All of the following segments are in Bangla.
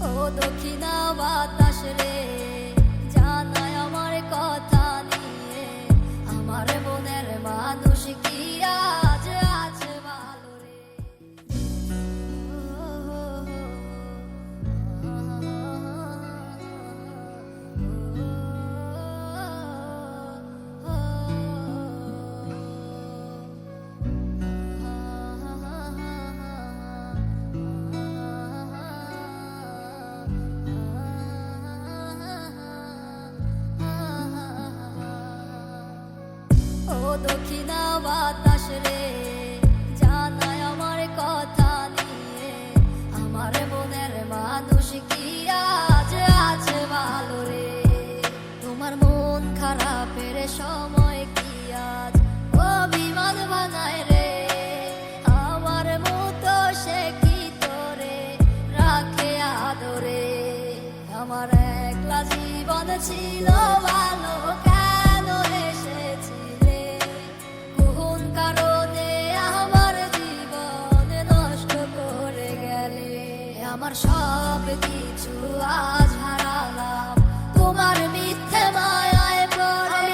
ও দক্ষিণা বাতাস রে জানায় ও দক্ষিণা বাতাস রে জানায় আমার কথা আমার মনের মানুষ কি আছে ভালো তোমার মন খারাপের সময় কি আজ অভিমান বানায় রে? আমার মতো সে কি তোরে রাখে আদরে? আমার একলা ছিল ভালো। আমার সব কিছু আজ হারালাম। তোমার মিথ্যে মায়ায় পড়ে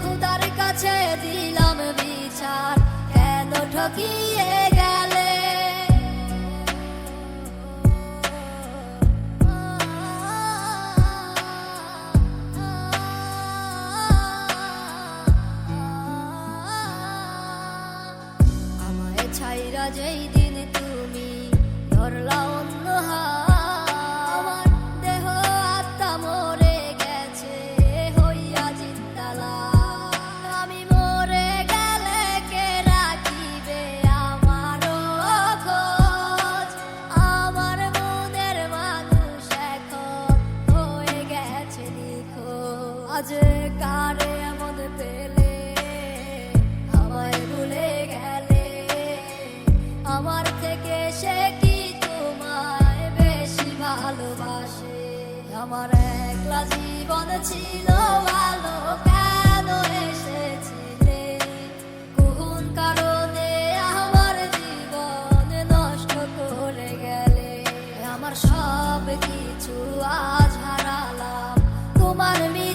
খুদার কাছে দিলাম বিচার। কেন ঠকিয়ে গেলে? আমায় ছাইরা যেই দিন তুমি ধরলা আজ কারে এমন পেলে, আমায় ভুলে গেলে। আমার থেকে সে কি তোমায় বেশি ভালোবাসে? আমার একলা জীবন ছিল ভালো, কেন এসেছিলে? কারণে আমার জীবন নষ্ট করে গেলে? আমার সব কিছু আজ হারালাম, তোমার মি